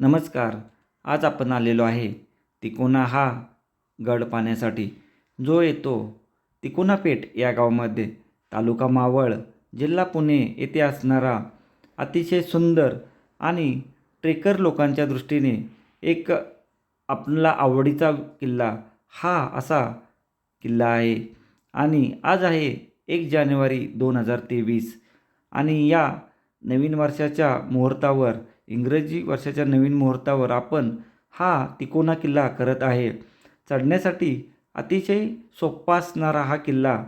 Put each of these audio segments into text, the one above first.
नमस्कार आज आपण आलेलो आहे तिकोना हा गड पाहण्यासाठी. जो येतो तिकोनापेठ या गावामध्ये. तालुका मावळ जिल्हा पुणे येथे असणारा अतिशय सुंदर आणि ट्रेकर लोकांच्या दृष्टीने एक आपला आवडीचा किल्ला हा असा किल्ला आहे. आणि आज आहे एक जानेवारी दोन हजार तेवीस. आणि या नवीन वर्षाच्या मुहूर्तावर इंग्रजी वर्षाच्या नवीन मुहूर्तावर आपण हा तिकोना किल्ला करत आहे. चढण्यासाठी अतिशय सोपा असणारा हा किल्ला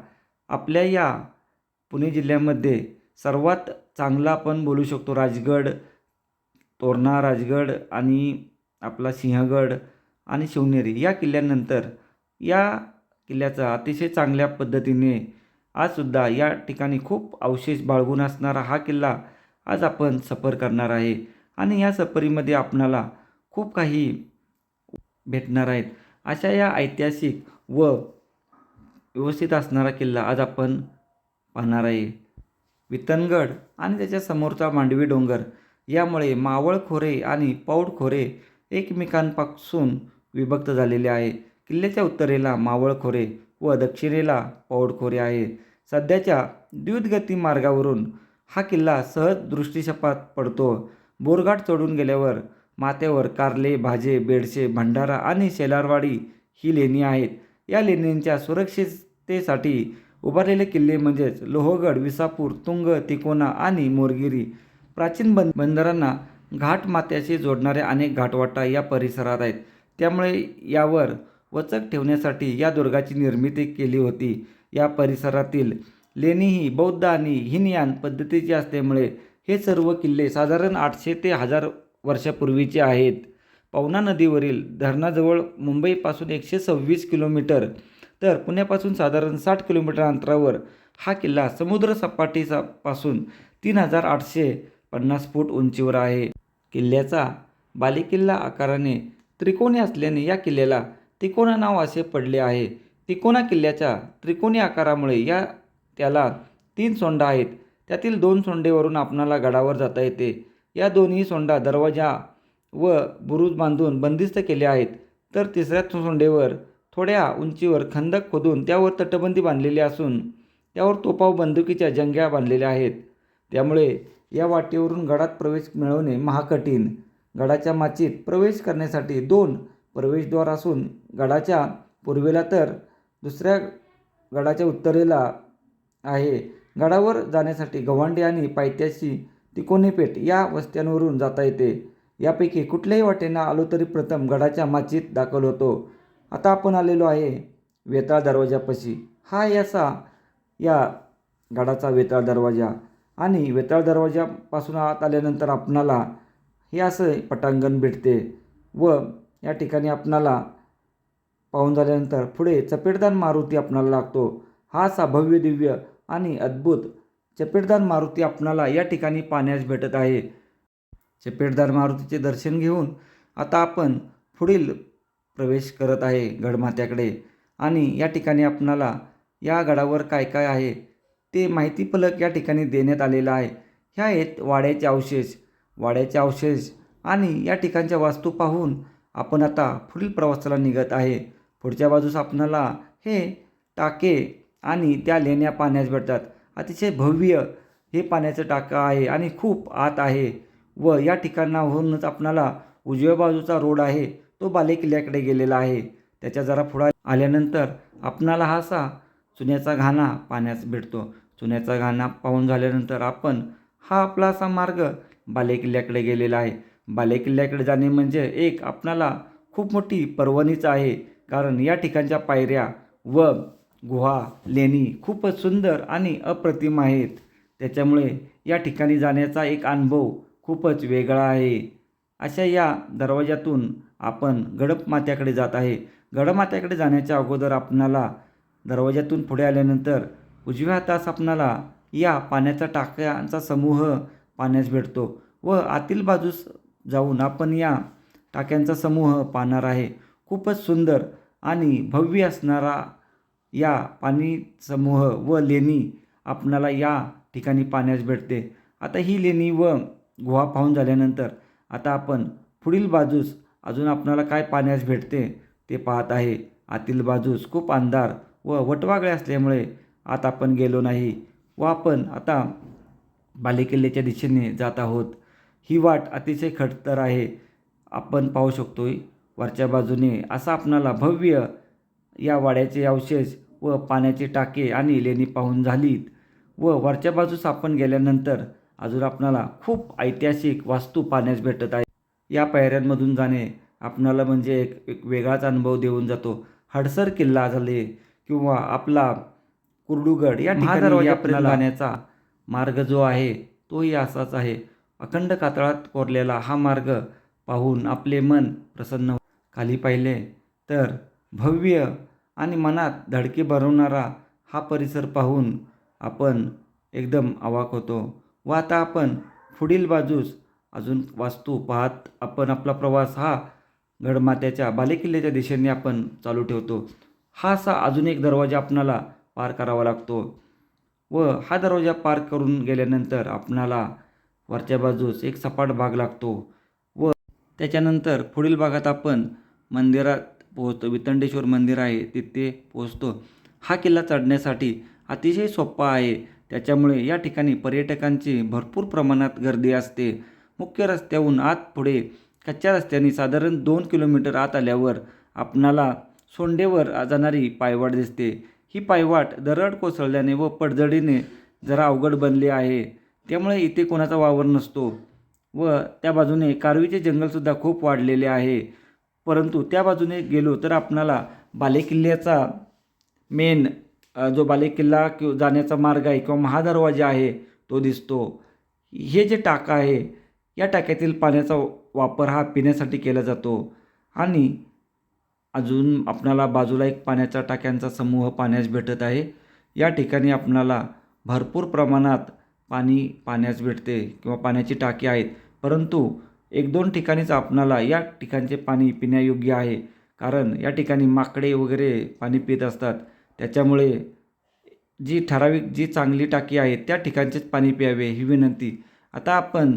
आपल्या या पुणे जिल्ह्यामध्ये सर्वात चांगला आपण बोलू शकतो राजगड तोरणा राजगड आणि आपला सिंहगड आणि शिवनेरी या किल्ल्यानंतर या किल्ल्याचा अतिशय चांगल्या पद्धतीने आजसुद्धा या ठिकाणी खूप अवशेष बाळगून असणारा हा किल्ला आज आपण सफर करणार आहे. आणि या सफरीमध्ये आपणाला खूप काही भेटणार आहेत. अशा या ऐतिहासिक व व्यवस्थित असणारा किल्ला आज आपण पाहणार आहे. वितनगड आणि त्याच्या समोरचा मांडवी डोंगर यामुळे मावळ खोरे आणि पौड खोरे एकमेकांपासून विभक्त झालेले आहे. किल्ल्याच्या उत्तरेला मावळ खोरे व दक्षिणेला पौड खोरे आहे. सध्याच्या द्युतगती मार्गावरून हा किल्ला सहज दृष्टीशपात पडतो. बोरघाट चढून गेल्यावर माथ्यावर कारले भाजे बेडशे भंडारा आणि शेलारवाडी ही लेणी आहेत. या लेण्यांच्या सुरक्षिततेसाठी उभारलेले किल्ले म्हणजेच लोहगड विसापूर तुंग तिकोना आणि मोरगिरी प्राचीन बंद बंदरांना घाट माथ्याशी जोडणाऱ्या अनेक घाटवाटा या परिसरात आहेत. त्यामुळे यावर वचक ठेवण्यासाठी या दुर्गाची निर्मिती केली होती. या परिसरातील लेणी ही बौद्ध आणि हिनयान पद्धतीची असल्यामुळे हे सर्व किल्ले साधारण आठशे ते हजार वर्षापूर्वीचे आहेत. पवना नदीवरील धरणाजवळ मुंबईपासून एकशे सव्वीस किलोमीटर तर पुण्यापासून साधारण साठ किलोमीटर अंतरावर हा किल्ला समुद्र सपाटीचा पासून तीन हजार आठशे पन्नास फूट उंचीवर आहे. किल्ल्याचा बालेकिल्ला आकाराने त्रिकोणी असल्याने या किल्ल्याला तिकोना नाव असे पडले आहे. तिकोना किल्ल्याच्या त्रिकोणी आकारामुळे या त्याला तीन सोंडा आहेत. त्यातील दोन सोंडेवरून आपणाला गडावर जाता येते. या दोन्ही सोंडा दरवाजा व बुरुज बांधून बंदिस्त केले आहेत. तर तिसऱ्या सोंडेवर थोड्या उंचीवर खंदक खोदून त्यावर तटबंदी बांधलेली असून त्यावर तोपाव बंदुकीच्या जंग्या बांधलेल्या आहेत. त्यामुळे या वाटेवरून गडात प्रवेश मिळवणे महाकठीण. गडाच्या माचीत प्रवेश करण्यासाठी दोन प्रवेशद्वार असून गडाच्या पूर्वेला तर दुसऱ्या गडाच्या उत्तरेला आहे. गडावर जाण्यासाठी गव्हांडी आणि पायथ्याशी तिकोनीपेठ या वस्त्यांवरून जाता येते. यापैकी कुठल्याही वाटेनं आलो तरी प्रथम गडाच्या माचीत दाखल होतो. आता आपण आलेलो आहे वेताळ दरवाजापाशी हा याचा या गडाचा वेताळ दरवाजा आणि वेताळ दरवाजापासून आत आल्यानंतर आपणाला हे असं पटांगण भेटते व या ठिकाणी आपणाला पाहून झाल्यानंतर पुढे चपेटदान मारुती आपणाला लागतो. हा असा भव्य दिव्य आणि अद्भुत. चपेटदार मारुती आपणाला या ठिकाणी पाहण्यास भेटत आहे. चपेटदार मारुतीचे दर्शन घेऊन आता आपण पुढील प्रवेश करत आहे गडमात्याकडे आणि या ठिकाणी आपणाला या गडावर काय काय आहे ते माहिती फलक या ठिकाणी देण्यात आलेलं आहे. ह्या आहेत वाड्याचे अवशेष. वाड्याचे अवशेष आणि या ठिकाणच्या वास्तू पाहून आपण आता पुढील प्रवासाला निघत आहे. पुढच्या बाजूस आपणाला हे टाके आणि त्या लेण्या पाण्यास भेटतात. अतिशय भव्य हे पाण्याचं टाकं आहे आणि खूप आत आहे व या ठिकाणाहूनच आपणाला उजव्या बाजूचा रोड आहे. तो बालेकिल्ल्याकडे गेलेला आहे. त्याच्या जरा पुढा आल्यानंतर आपणाला हा असा चुन्याचा घाणा पाण्यास भेटतो. चुन्याचा घाणा पाहून झाल्यानंतर आपण हा आपला असा मार्ग बालेकिल्ल्याकडे गेलेला आहे. बालेकिल्ल्याकडे जाणे म्हणजे एक आपणाला खूप मोठी पर्वणीच आहे. कारण या ठिकाणच्या पायऱ्या व गुहा लेणी खूपच सुंदर आणि अप्रतिम आहेत. त्याच्यामुळे या ठिकाणी जाण्याचा एक अनुभव खूपच वेगळा आहे. अशा या दरवाज्यातून आपण गडपमात्याकडे जात आहे. गडमात्याकडे जाण्याच्या अगोदर आपणाला दरवाजातून पुढे आल्यानंतर उजव्या हातास आपणाला या पाण्याचा टाक्यांचा समूह पाण्यास भेटतो व आतील बाजूस जाऊन आपण या टाक्यांचा समूह पाहणार आहे. खूपच सुंदर आणि भव्य असणारा या पाणी समूह व लेणी आपणाला या ठिकाणी पाण्यास भेटते. आता ही लेणी व गुहा पाहून झाल्यानंतर आता आपण पुढील बाजूस अजून आपणाला काय पाण्यास भेटते ते पाहत आहे. आतील बाजूस खूप अंधार व वटवागळे असल्यामुळे आत आपण गेलो नाही व आपण आता बालेकिल्ल्याच्या दिशेने जात आहोत. ही वाट अतिशय खडतर आहे. आपण पाहू शकतो वरच्या बाजूने असा आपणाला भव्य या वाड्याचे अवशेष व पाण्याची टाके आणि लेणी पाहून झालीत व वरच्या बाजूस आपण गेल्यानंतर अजून आपणाला खूप ऐतिहासिक वास्तू पाहण्यास भेटत आहे. या पायऱ्यांमधून जाणे आपणाला म्हणजे एक एक वेगळाच अनुभव देऊन जातो. हडसर किल्ला झाले किंवा आपला कुर्डुगड या ठिकाणी आपल्याला जाण्याचा मार्ग जो आहे तोही असाच आहे. अखंड कातळात कोरलेला हा मार्ग पाहून आपले मन प्रसन्न हो- खाली पाहिले तर भव्य आणि मनात धडकी भरवणारा हा परिसर पाहून आपण एकदम अवाक होतो. व आता आपण पुढील बाजूस अजून वास्तू पाहत आपण आपला प्रवास हा गडमात्याच्या बालेकिल्ल्याच्या दिशेने आपण चालू ठेवतो. हा असा अजून एक दरवाजा आपणाला पार करावा लागतो. व हा दरवाजा पार करून गेल्यानंतर आपणाला वरच्या बाजूस एक सपाट भाग लागतो. व त्याच्यानंतर पुढील भागात आपण मंदिरात पोहोचतो. वितंडेश्वर मंदिर आहे तिथे पोहोचतो. हा किल्ला चढण्यासाठी अतिशय सोपा आहे. त्याच्यामुळे या ठिकाणी पर्यटकांची भरपूर प्रमाणात गर्दी असते. मुख्य रस्त्याहून आत पुढे कच्च्या रस्त्याने साधारण दोन किलोमीटर आत आल्यावर आपणाला सोंडेवर जाणारी पायवाट दिसते. ही पायवाट दरड कोसळल्याने व पडझडीने जरा अवघड बनली आहे. त्यामुळे इथे कोणाचा वावर नसतो व त्या बाजूने कारवीचे जंगलसुद्धा खूप वाढलेले आहे. परंतु त्या बाजूने गेलो तर आपणाला बालेकिल्ल्याचा मेन जो बालेकिल्ला कि जाण्याचा मार्ग आहे किंवा महादरवाजा आहे तो दिसतो. हे जे टाका आहे या टाक्यातील पाण्याचा वापर हा पिण्यासाठी केला जातो. आणि अजून आपणाला बाजूला एक पाण्याच्या टाक्यांचा समूह पाण्यास भेटत आहे. या ठिकाणी आपणाला भरपूर प्रमाणात पाणी पाण्यास भेटते किंवा पाण्याची टाकी आहेत. परंतु एक दोन ठिकाणीच आपणाला या ठिकाणचे पाणी पिण्यायोग्य आहे. कारण या ठिकाणी माकडे वगैरे पाणी पित असतात. त्याच्यामुळे जी ठराविक जी चांगली टाकी आहे त्या ठिकाणचेच पाणी प्यावे ही विनंती. आता आपण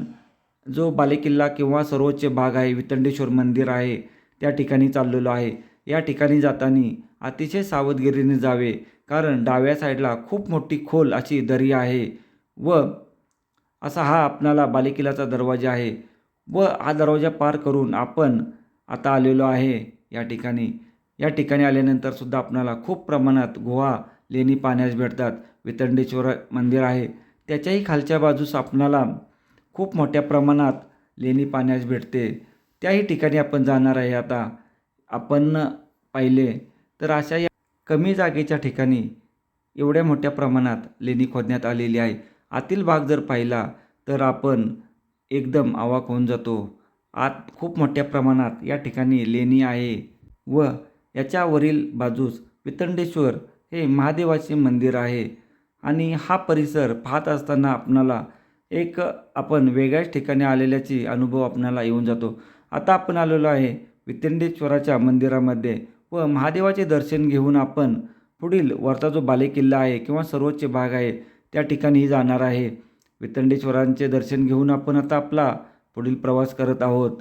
जो बालेकिल्ला किंवा सर्वोच्च भाग आहे वितंडेश्वर मंदिर आहे त्या ठिकाणी चाललेलो आहे. या ठिकाणी जाताना अतिशय सावधगिरीने जावे. कारण डाव्या साईडला खूप मोठी खोल अशी दरी आहे व असा हा आपणाला बालेकिल्ल्याचा दरवाजा आहे. व हा दरवाजा पार करून आपण आता आलेलो आहे या ठिकाणी. या ठिकाणी आल्यानंतर सुद्धा आपणाला खूप प्रमाणात गुहा लेणी पाण्यास भेटतात. वितंडेश्वर मंदिर आहे. त्याच्याही खालच्या बाजूस आपणाला खूप मोठ्या प्रमाणात लेणी पाहण्यास भेटते. त्याही ठिकाणी आपण जाणार आहे आता. आपण पाहिले तर अशा या कमी जागेच्या ठिकाणी एवढ्या मोठ्या प्रमाणात लेणी खोदण्यात आलेली आहे. आतील भाग जर पाहिला तर आपण एकदम अवाक होऊन जातो. आत खूप मोठ्या प्रमाणात या ठिकाणी लेणी आहे व याच्यावरील बाजूस वितंडेश्वर हे महादेवाचे मंदिर आहे. आणि हा परिसर पाहत असताना आपणाला एक आपण वेगळ्याच ठिकाणी आलेल्याची अनुभव आपणाला येऊन जातो. आता आपण आलेलो आहे वितंडेश्वराच्या मंदिरामध्ये व महादेवाचे दर्शन घेऊन आपण पुढील वरचा जो बालेकिल्ला आहे किंवा सर्वोच्च भाग आहे त्या ठिकाणी जाणार आहे. वितंडेश्वरांचे दर्शन घेऊन आपण आता आपला पुढील प्रवास करत आहोत.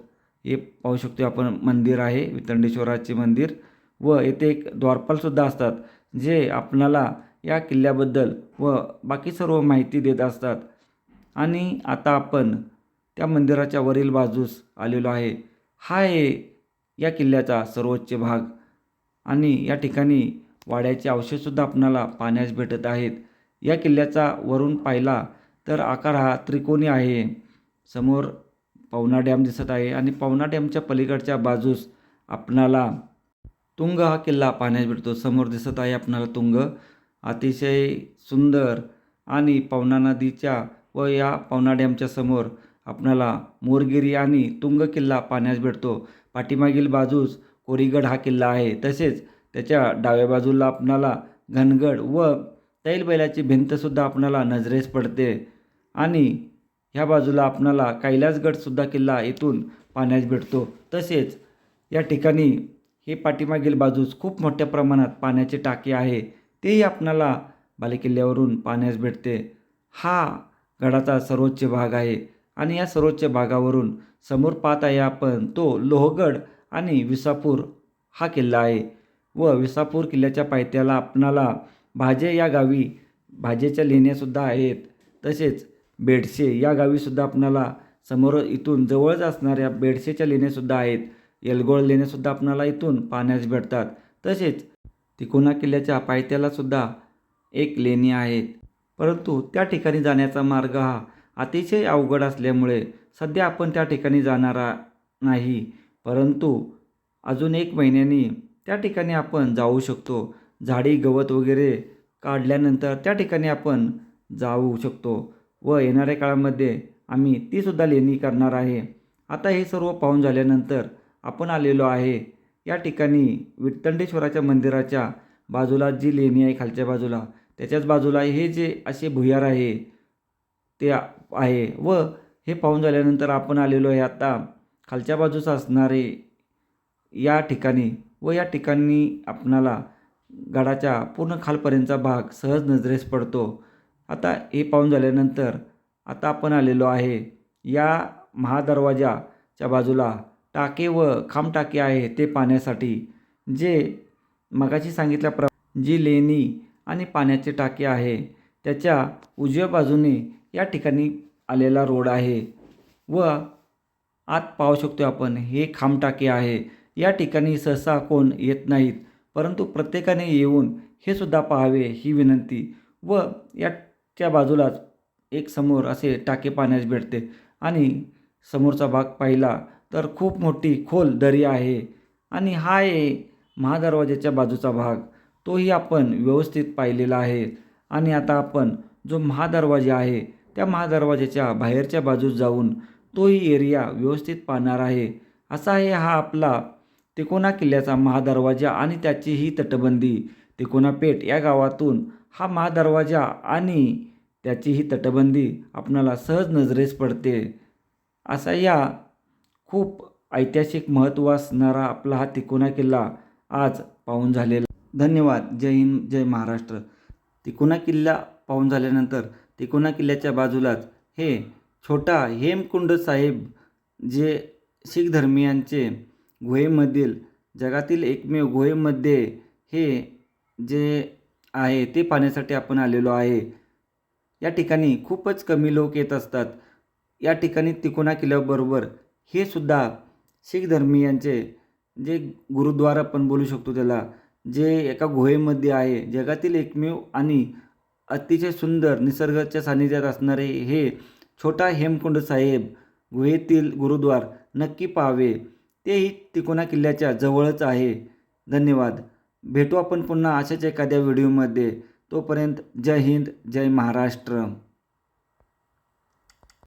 हे पाहू शकतो आपण मंदिर आहे वितंडेश्वराचे मंदिर. व येथे एक द्वारपालसुद्धा असतात जे आपणाला या किल्ल्याबद्दल व बाकी सर्व माहिती देत असतात. आणि आता आपण त्या मंदिराच्या वरील बाजूस आलेलो आहे. हा आहे या किल्ल्याचा सर्वोच्च भाग. आणि या ठिकाणी वाड्याचे अवशेषसुद्धा आपणाला पाण्यास भेटत आहेत. या किल्ल्याचा वरून पाहिला तर आकार हा त्रिकोणी आहे. समोर पवना डॅम दिसत आहे आणि पवना डॅमच्या पलीकडच्या बाजूस आपणाला तुंग हा किल्ला पाहण्यास भेटतो. समोर दिसत आहे आपणाला तुंग. अतिशय सुंदर आणि पवना नदीच्या व या पवना डॅमच्या समोर आपणाला मोरगिरी आणि तुंग किल्ला पाहण्यास भेटतो. पाठीमागील बाजूस कोरीगड हा किल्ला आहे. तसेच त्याच्या डाव्या बाजूला आपणाला घनगड व तैलबैलाची भिंतसुद्धा आपणाला नजरेस पडते. आणि ह्या बाजूला आपणाला कैलासगडसुद्धा किल्ला येथून पाण्यास भेटतो. तसेच या ठिकाणी हे पाठीमागील बाजूस खूप मोठ्या प्रमाणात पाण्याची टाकी आहे. तेही आपणाला बालेकिल्ल्यावरून पाण्यास भेटते. हा गडाचा सर्वोच्च भाग आहे. आणि या सर्वोच्च भागावरून समोर पाहत आहे आपण तो लोहगड आणि विसापूर हा किल्ला आहे. व विसापूर किल्ल्याच्या पायथ्याला आपणाला भाजे या गावी भाजेच्या लेण्यासुद्धा आहेत. तसेच बेडसे या गावीसुद्धा आपणाला समोर इथून जवळच असणाऱ्या बेडसेच्या लेण्यासुद्धा आहेत. येलगोळ लेण्यासुद्धा आपणाला इथून पाहण्यास भेटतात. तसेच तिकोना किल्ल्याच्या पायथ्यालासुद्धा एक लेणी आहेत. परंतु त्या ठिकाणी जाण्याचा मार्ग हा अतिशय अवघड असल्यामुळे सध्या आपण त्या ठिकाणी जाणारा नाही. परंतु अजून एक महिन्यानी त्या ठिकाणी आपण जाऊ शकतो. झाडी गवत वगैरे काढल्यानंतर त्या ठिकाणी आपण जाऊ शकतो. व येणाऱ्या काळामध्ये आम्ही तीसुद्धा लेणी करणार आहे. आता हे सर्व पाहून झाल्यानंतर आपण आलेलो आहे. या ठिकाणी विठ्ठंडेश्वराच्या मंदिराच्या बाजूला जी लेणी आहे खालच्या बाजूला त्याच्याच बाजूला हे जे असे भुयार आहे ते आहे व हे पाहून झाल्यानंतर आपण आलेलो आहे आता खालच्या बाजूस असणारे या ठिकाणी व या ठिकाणी आपणाला गडाच्या पूर्ण खालपर्यंतचा भाग सहज नजरेस पडतो. आता हे पाहून झाल्यानंतर आता आपण आलेलो आहे या महादरवाजाच्या बाजूला टाके व खांबटाके आहे ते पाण्यासाठी जे मगाशी सांगितल्याप्र जी लेणी आणि पाण्याचे टाके आहे त्याच्या उजव्या बाजूने या ठिकाणी आलेला रोड आहे व आत पाहू शकतो आपण हे खांबटाके आहे. या ठिकाणी सहसा कोण येत नाहीत परंतु प्रत्येकाने येऊन हे सुद्धा पाहावे ही विनंती व या च्या बाजूलाच एक समोर असे टाके पाण्यास भेटते. आणि समोरचा भाग पाहिला तर खूप मोठी खोल दरी आहे. आणि हा आहे महादरवाज्याच्या बाजूचा भाग. तोही आपण व्यवस्थित पाहिलेला आहे. आणि आता आपण जो महादरवाजा आहे त्या महादरवाज्याच्या बाहेरच्या बाजूस जाऊन तोही एरिया व्यवस्थित पाहणार आहे. असा आहे हा आपला तिकोना किल्ल्याचा महादरवाजा आणि त्याची ही तटबंदी. तिकोना पेठ या गावातून हा महादरवाजा आणि त्याची ही तटबंदी आपणाला सहज नजरेस पडते. असा या खूप ऐतिहासिक महत्त्व असणारा आपला हा तिकोना किल्ला आज पाहून झालेला. धन्यवाद. जय हिंद जय महाराष्ट्र. तिकोना किल्ला पाहून झाल्यानंतर तिकोना किल्ल्याच्या बाजूलाच हे छोटा हेमकुंड साहेब जे शीख धर्मियांचे गुहेमधील जगातील एकमेव गुहेमध्ये हे जे आहे ते पाहण्यासाठी आपण आलेलो आहे. या ठिकाणी खूपच कमी लोक येत असतात. या ठिकाणी तिकोना किल्ल्याबरोबर हे सुद्धा शीख धर्मीयांचे जे गुरुद्वार आपण बोलू शकतो त्याला जे एका गुहेमध्ये आहे जगातील एकमेव आणि अतिशय सुंदर निसर्गाच्या सानिध्यात असणारे हे छोटा हेमकुंड साहेब गुहेतील गुरुद्वार नक्की पाहावे. तेही तिकोना किल्ल्याच्या जवळच आहे. धन्यवाद. भेटू आपण पुन्हा अशाच एखाद्या व्हिडिओमध्ये. तोपर्यंत जय हिंद जय महाराष्ट्र.